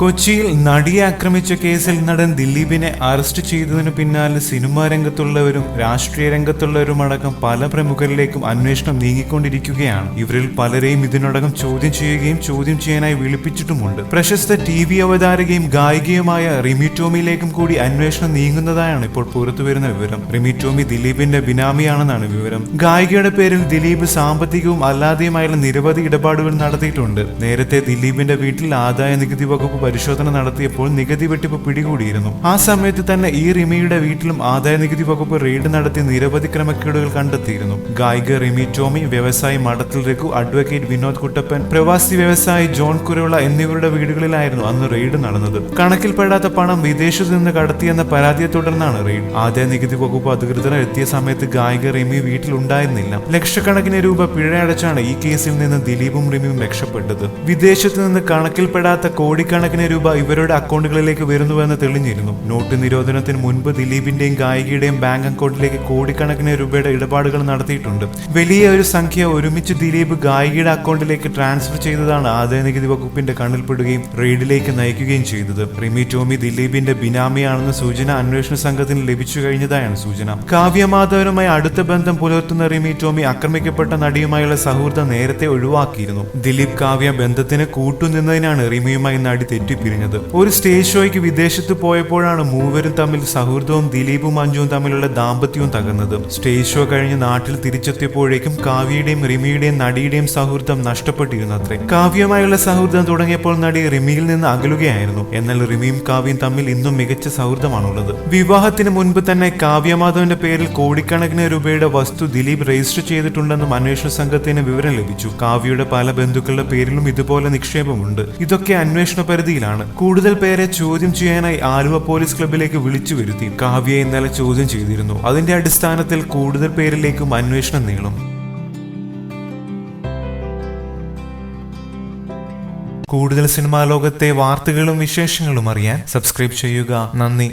കൊച്ചിയിൽ നടിയെ ആക്രമിച്ച കേസിൽ നടൻ ദിലീപിനെ അറസ്റ്റ് ചെയ്തതിനു പിന്നാലെ സിനിമാ രംഗത്തുള്ളവരും രാഷ്ട്രീയ രംഗത്തുള്ളവരും അടക്കം പല പ്രമുഖരിലേക്കും അന്വേഷണം നീങ്ങിക്കൊണ്ടിരിക്കുകയാണ്. ഇവരിൽ പലരെയും ഇതിനോടകം ചോദ്യം ചെയ്യുകയും ചോദ്യം ചെയ്യാനായി വിളിപ്പിച്ചിട്ടുമുണ്ട്. പ്രശസ്ത ടി വി അവതാരകയും ഗായികയുമായ റിമി ടോമിയിലേക്കും കൂടി അന്വേഷണം നീങ്ങുന്നതായാണ് ഇപ്പോൾ പുറത്തുവരുന്ന വിവരം. റിമി ടോമി ദിലീപിന്റെ ബിനാമിയാണെന്നാണ് വിവരം. ഗായികയുടെ പേരിൽ ദിലീപ് സാമ്പത്തികവും അല്ലാതെയുമായുള്ള നിരവധി ഇടപാടുകൾ നടത്തിയിട്ടുണ്ട്. നേരത്തെ ദിലീപിന്റെ വീട്ടിൽ ആദായ നികുതി വകുപ്പ് പരിശോധന നടത്തിയപ്പോൾ നികുതി വെട്ടിപ്പ് പിടികൂടിയിരുന്നു. ആ സമയത്ത് തന്നെ ഈ റിമിയുടെ വീട്ടിലും ആദായ നികുതി വകുപ്പ് റെയ്ഡ് നടത്തി നിരവധി ക്രമക്കേടുകൾ കണ്ടെത്തിയിരുന്നു. ഗായിക റിമി ടോമി വ്യവസായി മടത്തിൽ രഘു അഡ്വക്കേറ്റ് വിനോദ് കുട്ടപ്പൻ പ്രവാസി വ്യവസായി ജോൺ കുരുള എന്നിവരുടെ വീടുകളിലായിരുന്നു അന്ന് റെയ്ഡ് നടന്നത്. കണക്കിൽപ്പെടാത്ത പണം വിദേശത്തു നിന്ന് കടത്തിയെന്ന പരാതിയെ തുടർന്നാണ് റെയ്ഡ്. ആദായ നികുതി വകുപ്പ് അധികൃതർ എത്തിയ സമയത്ത് ഗായിക റിമി വീട്ടിലുണ്ടായിരുന്നില്ല ലക്ഷക്കണക്കിന് രൂപ പിഴയടച്ചാണ് ഈ കേസിൽ നിന്ന് ദിലീപും റിമിയും രക്ഷപ്പെട്ടത്. വിദേശത്ത് നിന്ന് കണക്കിൽപ്പെടാത്ത കോടിക്കണക്കിന് രൂപ ഇവരുടെ അക്കൗണ്ടുകളിലേക്ക് വരുന്നുവെന്ന് തെളിഞ്ഞിരുന്നു. നോട്ട് നിരോധനത്തിന് മുൻപ് ദിലീപിന്റെയും ഗായികയുടെയും ബാങ്ക് അക്കൗണ്ടിലേക്ക് കോടിക്കണക്കിന് രൂപയുടെ ഇടപാടുകൾ നടത്തിയിട്ടുണ്ട്. വലിയ ഒരു സംഖ്യ ഒരുമിച്ച് ദിലീപ് ഗായികയുടെ അക്കൗണ്ടിലേക്ക് ട്രാൻസ്ഫർ ചെയ്തതാണ് ആദായ നികുതി വകുപ്പിന്റെ കണ്ണിൽപ്പെടുകയും റെയ്ഡിലേക്ക് നയിക്കുകയും ചെയ്തത്. റിമി ടോമി ദിലീപിന്റെ ബിനാമിയാണെന്ന സൂചന അന്വേഷണ സംഘത്തിന് ലഭിച്ചു കഴിഞ്ഞതായാണ് സൂചന. കാവ്യമാധവനുമായി അടുത്ത ബന്ധം പുലർത്തുന്ന റിമി ടോമി ആക്രമിക്കപ്പെട്ട നടിയുമായുള്ള സൗഹൃദം നേരത്തെ ഒഴിവാക്കിയിരുന്നു. ദിലീപ് കാവ്യ ബന്ധത്തിന് കൂട്ടുനിന്നതിനാണ് റിമിയുമായി നടി തെറ്റിപ്പിരിഞ്ഞത്. ഒരു സ്റ്റേജ് ഷോയ്ക്ക് വിദേശത്ത് പോയപ്പോഴാണ് മൂവരും തമ്മിൽ സൗഹൃദവും ദിലീപും മഞ്ജുവും തമ്മിലുള്ള ദാമ്പത്യവും തകർന്നത്. സ്റ്റേജ് ഷോ കഴിഞ്ഞ് നാട്ടിൽ തിരിച്ചെത്തിയപ്പോഴേക്കും കാവ്യയുടെയും റിമിയുടെയും നടിയുടെയും സൗഹൃദം നഷ്ടപ്പെട്ടിരുന്നു അത്രേ കാവ്യമായുള്ള സൗഹൃദം തുടങ്ങിയപ്പോൾ നടി റിമിയിൽ നിന്ന് അകലുകയായിരുന്നു. എന്നാൽ റിമിയും കാവ്യയും തമ്മിൽ ഇന്നും മികച്ച സൗഹൃദമാണുള്ളത്. വിവാഹത്തിന് മുൻപ് തന്നെ കാവ്യമാധവന്റെ പേരിൽ കോടിക്കണക്കിന് രൂപയുടെ വസ്തു ദിലീപ് രജിസ്റ്റർ ചെയ്തിട്ടുണ്ടെന്നും അന്വേഷണ സംഘത്തിന് വിവരം ലഭിച്ചു. കാവ്യയുടെ പല ബന്ധുക്കളുടെ പേരിലും ഇതുപോലെ നിക്ഷേപമുണ്ട്. ഇതൊക്കെ അന്വേഷണ പരിധിയിലാണ് കൂടുതൽ പേരെ ചോദ്യം ചെയ്യാനായി ആലുവ പോലീസ് ക്ലബിലേക്ക് വിളിച്ചു വരുത്തി. കാവ്യ ഇന്നലെ ചോദ്യം ചെയ്തിരുന്നു. അതിന്റെ അടിസ്ഥാനത്തിൽ കൂടുതൽ പേരിലേക്കും അന്വേഷണം നീളും. കൂടുതൽ സിനിമാ ലോകത്തെ വാർത്തകളും വിശേഷങ്ങളും അറിയാൻ സബ്സ്ക്രൈബ് ചെയ്യുക. നന്ദി.